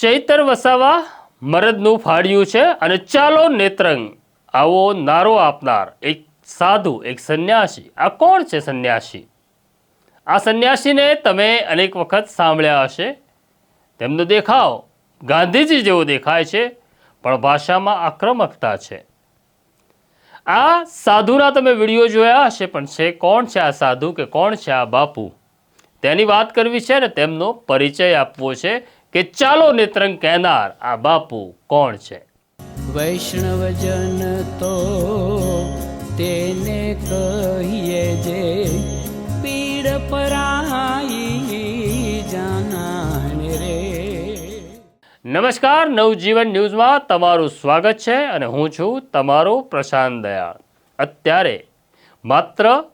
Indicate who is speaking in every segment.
Speaker 1: ચૈતર વસાવા મરદનું ફાળ્યું છે અને ચાલો નેત્રંગ. આવો નારો આપનાર એક સાધુ, એક સંન્યાસી. આ કોણ છે સંન્યાસી? આ સંન્યાસીને તમે અનેક વખત સાંભળ્યા હશે. તેમનો દેખાવ ગાંધીજી જેવો દેખાય છે, પણ ભાષામાં આક્રમકતા છે. આ સાધુના તમે વીડિયો જોયા હશે, પણ છે કોણ છે આ સાધુ કે કોણ છે આ બાપુ? તેની વાત કરવી છે ને તેમનો પરિચય આપવો છે. કે ચાલો નેત્રંગ કહેનાર આ બાપુ કોણ છે?
Speaker 2: વૈષ્ણવજન તો તેને કહીએ જે પીડ પરાઈ જાનાને રે.
Speaker 1: નમસ્કાર નવજીવન ન્યૂઝમાં તમારું સ્વાગત છે અને હું છું તમારો પ્રશાંત દયાળ. અત્યારે માત્ર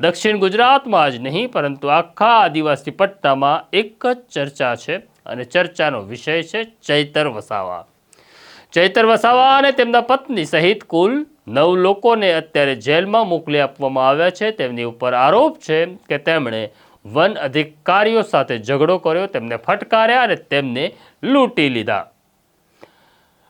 Speaker 1: દક્ષિણ ગુજરાતમાં જ નહીં, પરંતુ આખા આદિવાસી પટ્ટામાં એક જ ચર્ચા છે અને ચર્ચાનો વિષય છે ચૈતર વસાવા. ચૈતર વસાવા અને તેમના પત્ની સહિત કુલ નવ લોકોને અત્યારે જેલમાં મોકલી આપવામાં આવ્યા છે. તેમની ઉપર આરોપ છે કે તેમણે વન અધિકારીઓ સાથે ઝઘડો કર્યો, તેમને ફટકાર્યા અને તેમને લૂંટી લીધા.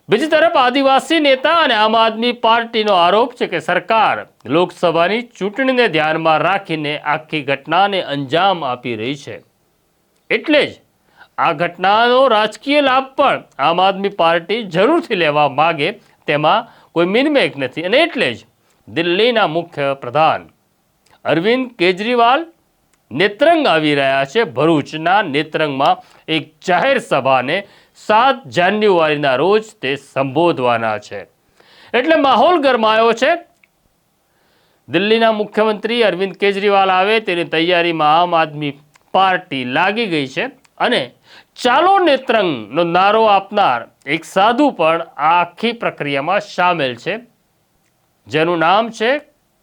Speaker 1: બીજી તરફ આદિવાસી નેતા અને આમ આદમી પાર્ટીનો આરોપ છે કે સરકાર લોકસભાની ચૂંટણીને ધ્યાનમાં રાખીને આખી ઘટનાને અંજામ આપી રહી છે. એટલે જ આ ઘટનાનો રાજકીય લાભ પણ આમ આદમી પાર્ટી જરૂરથી લેવા માગે તેમાં કોઈ મિનમેક નથી. અને એટલે જ દિલ્હીના મુખ્ય પ્રધાન અરવિંદ કેજરીવાલ નેત્રંગ આવી રહ્યા છે. ભરૂચના નેત્રંગમાં એક જાહેર સભાને સાત જાન્યુઆરીના રોજ તે સંબોધવાના છે. એટલે માહોલ ગરમાયો છે. દિલ્હીના મુખ્યમંત્રી અરવિંદ કેજરીવાલ આવે તેની તૈયારીમાં આમ આદમી પાર્ટી લાગી ગઈ છે. અને ચાલો નેત્રંગનો નારો આપનાર એક સાધુ પણ આખી પ્રક્રિયામાં સામેલ છે. જેનું નામ છે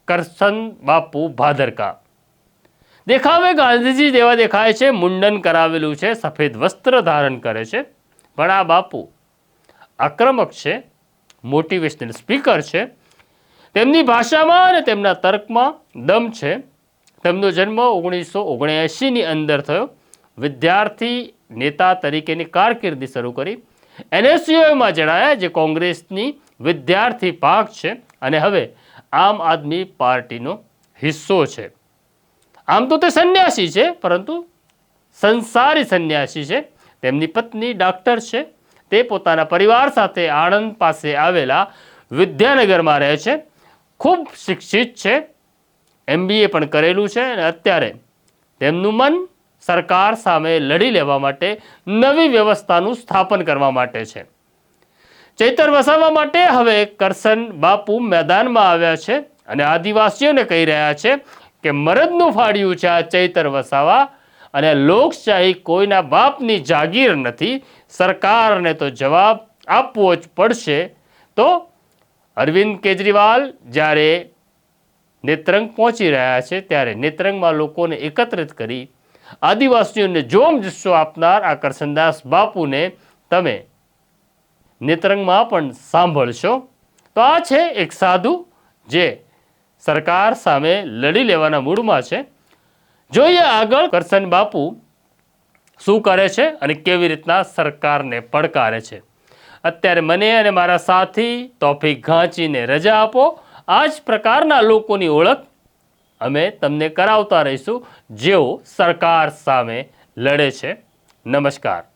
Speaker 1: કરસન બાપુ ભાદરકા. દેખાવે ગાંધીજી જેવા દેખાય છે, મુંડન કરાવેલું છે, સફેદ વસ્ત્ર ધારણ કરે છે. પણ આ બાપુ આક્રમક છે મોટિવેશનલ સ્પીકર છે. તેમની ભાષામાં અને તેમના તર્કમાં દમ છે. તેમનો જન્મ ઓગણીસો ઓગણએંશીની અંદર થયો. વિદ્યાર્થી નેતા તરીકેની કારકિર્દી શરૂ કરી. એનએસયુમાં જણાયા જે કોંગ્રેસની વિદ્યાર્થી પાક છે અને હવે આમ આદમી પાર્ટીનો હિસ્સો છે. આમ તો તે સંન્યાસી છે, પરંતુ સંસારી સંન્યાસી છે. તેમની પત્ની ડૉક્ટર છે. તે પોતાના પરિવાર સાથે આણંદ પાસે આવેલા વિદ્યાનગરમાં રહે છે. ખૂબ શિક્ષિત છે. એમબીએ પણ કરેલું છે અને અત્યારે તેમનું મન સરકાર સામે લડી લેવા માટે નવી વ્યવસ્થાનું સ્થાપન કરવા માટે છે. ચૈતર વસાવવા માટે હવે કરસન બાપુ મેદાનમાં આવ્યા છે અને આદિવાસીઓને કહી રહ્યા છે કે મરદનું ફાડ્યું છે આ ચૈતર વસાવા અને લોકશાહી કોઈના બાપની જાગીર નથી, સરકારને તો જવાબ આપવો જ પડશે. તો અરવિંદ કેજરીવાલ જ્યારે નેત્રંગ પહોંચી રહ્યા છે, ત્યારે નેત્રંગમાં લોકોને એકત્રિત કરી આદિવાસીઓને જોમ જુસ્સો આપનાર આ કરસનદાસ બાપુને તમે નેત્રંગમાં પણ સાંભળશો. તો આ છે એક સાધુ જે સરકાર સામે લડી લેવાના મૂડમાં છે. જોઈએ આગળ કરસન બાપુ શું કરે છે અને કેવી રીતના સરકારને પડકારે છે. અત્યારે મને અને મારા સાથી તોફીક ઘાંચીને રજા આપો. આ જ પ્રકારના લોકોની ઓળખ અમે તમને કરાવતા રહીશું જેઓ સરકાર સામે લડે છે. નમસ્કાર.